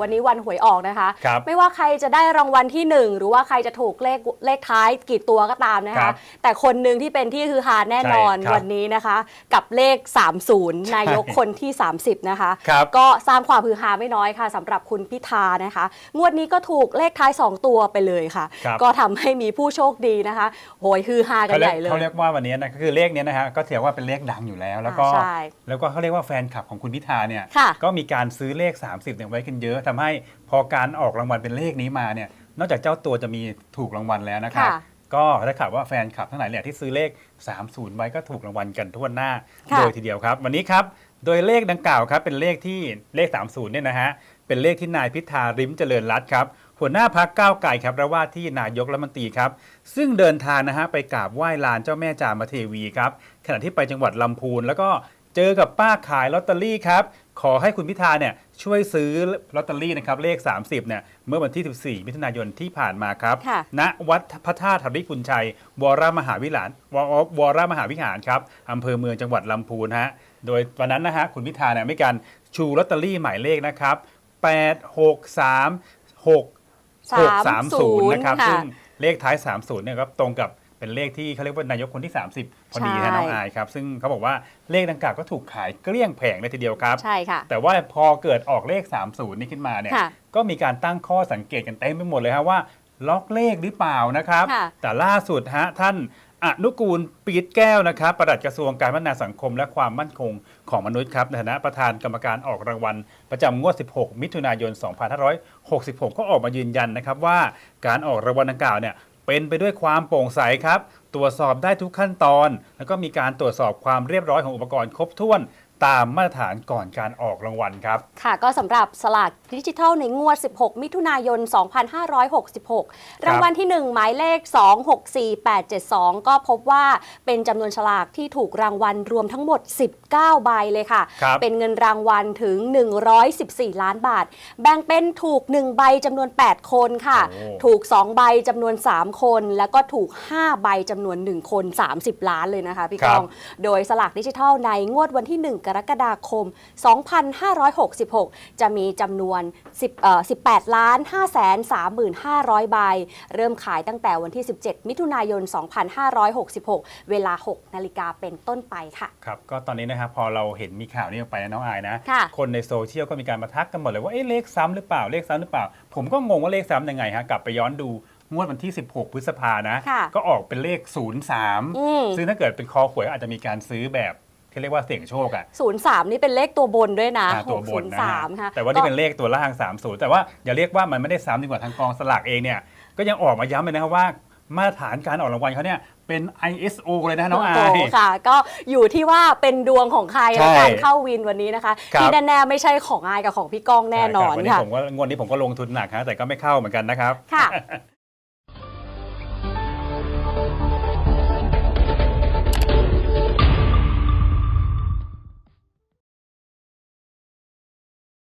วันนี้วันหวยออกนะคะ ครับไม่ว่าใครจะได้รางวัลที่ 1 หรือว่าใครจะถูกเลขเลขท้ายกี่ตัวก็ตามนะครัคะ บแต่คนหนึ่งที่เป็นที่คือฮาแน่นอนใช่ครับวันนี้นะคะ กับเลข 30 นายกคนที่ 30 นะคะ ครับก็สร้างความฮือฮาไม่น้อยค่ะสำหรับคุณพิธานะคะ งวดนี้ก็ถูกเลขท้าย 2 ตัวไปเลยค่ะ ครับ ก็ทำให้มีผู้โชคดีนะคะโหยฮือฮากันเขาใหเรียกญ่เลย เขาเรียกว่าวันนี้นะก็คือเลขเนี้ยนะฮะก็ถือว่าเป็นเลขดังอยู่แล้ว แล้วก็อ่าใช่แล้วก็เขาเรียกว่าแฟนคลับของคุณพิธาเนี่ยค่ะก็มีการซื้อเลข 30เนี่ยไว้กันเยอะทำให้พอการออกรางวัลเป็นเลขนี้มาเนี่ยนอกจากเจ้าตัวจะมีถูกรางวัลแล้วนะครับ ค่ะ ก็ถ้าข่าวว่าแฟนคลับทั้งหลายเนี่ยที่ซื้อเลข 30 ไว้ก็ถูกรางวัลกันทั่วหน้า ค่ะ โดยทีเดียวครับ วันนี้ครับ โดยเลขดังกล่าวครับเป็นเลขที่เลข 30เนี่ยนะฮะเป็นเลขที่นายพิธาริมเจริญรัตน์ครับหัวหน้าพักก้าวไก่ครับและว่าที่นายกรัฐมนตรีครับ ซึ่งเดินทางนะฮะไปกราบไหว้ลานเจ้าแม่จามเทวีครับขณะที่ไปจังหวัดลำพูนแล้วก็เจอกับป้าขายลอตเตอรี่ครับ ขอให้คุณพิธาเนี่ยช่วยซื้อลอตเตอรี่นะครับเลข 30เนี่ยเมื่อวันที่ 14 มิถุนายนที่ผ่านมาครับ ค่ะ ณวัดพระธาตุธริพุนชัย วรมหาวิหารววรมหาวิหารครับอำเภอเมืองจังหวัดลำพูนฮะโดยวันนั้นนะฮะคุณพิธาเนี่ยไม่การชูลอตเตอรี่หมายเลขนะครับ8 6 3 6 630 นะครับ ค่ะ ซึ่งเลขท้าย 30เนี่ยครับตรงกับ เป็นเลขที่เขาเรียกว่านายกคนที่ 30 พอดีใช่นะน้องอายครับ ซึ่งเขาบอกว่าเลขดังกล่าวก็ถูกขายเกลี้ยงแผงเลยทีเดียวครับ ใช่ค่ะ แต่ว่าพอเกิดออกเลข 30 นี่ขึ้นมาเนี่ยค่ะก็มีการตั้งข้อสังเกตกันเต็มไปหมดเลยครับว่า ล็อกเลขหรือเปล่านะครับค่ะแต่ล่าสุดฮะท่านอนุกูลปีดแก้วนะครับปลัดกระทรวงการพัฒนาสังคมและความมั่นคงของมนุษย์ครับในฐานะประธานกรรมการออกรางวัล ประจำงวด 16 มิถุนายน 2566 ก็ออกมายืนยันนะครับว่าการออกรางวัลดังกล่าวเนี่ย เป็นไปด้วยความโปร่งใสครับ ตรวจสอบได้ทุกขั้นตอน แล้วก็มีการตรวจสอบความเรียบร้อยของอุปกรณ์ครบถ้วน ตามมาตรฐานก่อนการออกรางวัลครับ ค่ะก็สำหรับสลากดิจิทัลในงวด 16 มิถุนายน 2566 รางวัลที่ 1 หมายเลข 264872 ก็พบว่าเป็นจำนวนฉลากที่ถูกรางวัลรวมทั้งหมด 19 ใบเลยค่ะครับเป็นเงินรางวัลถึง 114 ล้านบาท แบ่งเป็นถูก 1 ใบจำนวน 8 คนค่ะโอ้ถูก 2 ใบจำนวน 3 คน แล้วก็ถูก 5 ใบจำนวน 1 คน 30 ล้านเลยนะคะพี่ครักบอง โดยสลากดิจิทัลในงวดวันที่ 1กรกฎาคม 2566 จะมีจำนวน10เอ่อ18ล้าน5แสน35,500 ใบ เริ่มขายตั้งแต่วันที่ 17 มิถุนายน 2566 เวลา 6 นาฬิกาเป็นต้นไปค่ะ ครับก็ตอนนี้นะครับพอเราเห็นมีข่าวนี้ออกไปนะน้องอายนะค่ะคนในโซเชียลก็มีการมาทักกันหมดเลยว่าเอ๊ะเลขซ้ำหรือเปล่าเลขซ้ำหรือเปล่า ผมก็งงว่าเลขซ้ำยังไงฮะกลับไปย้อนดูงวดวันที่ 16 พฤษภานะค่ะก็ออกเป็นเลขอืม03 ซึ่งถ้าเกิดเป็นคอหวยอาจจะมีการซื้อแบบ ที่เรียกว่าเสี่ยงโชคอะ03นี่เป็นเลขตัวบนด้วยนะอ่าตัวบนนะฮะ603ค่ะแต่ว่านี่ก็เป็นเลขตัวล่าง 30 แต่ว่าอย่าเรียกว่ามันไม่ได้ซ้ำดีกว่าทางกองสลากเองเนี่ยก็ยังออกมาย้ำเลยนะครับว่า มาตรฐานการออกรางวัลเขาเนี่ยเป็น ISO เลยนะน้องอาโอ้ยโหค่ะ ก็อยู่ที่ว่าเป็นดวงของใครใช่และการเข้าวินวันนี้นะคะครับ ที่แน่ๆไม่ใช่ของอายกับของพี่ก้องแน่นอนใช่ครับวันนี้ค่ะ ผมว่างวดนี้ผมก็ลงทุนหนักฮะแต่ก็ไม่เข้าเหมือนกันนะครับ ค่ะ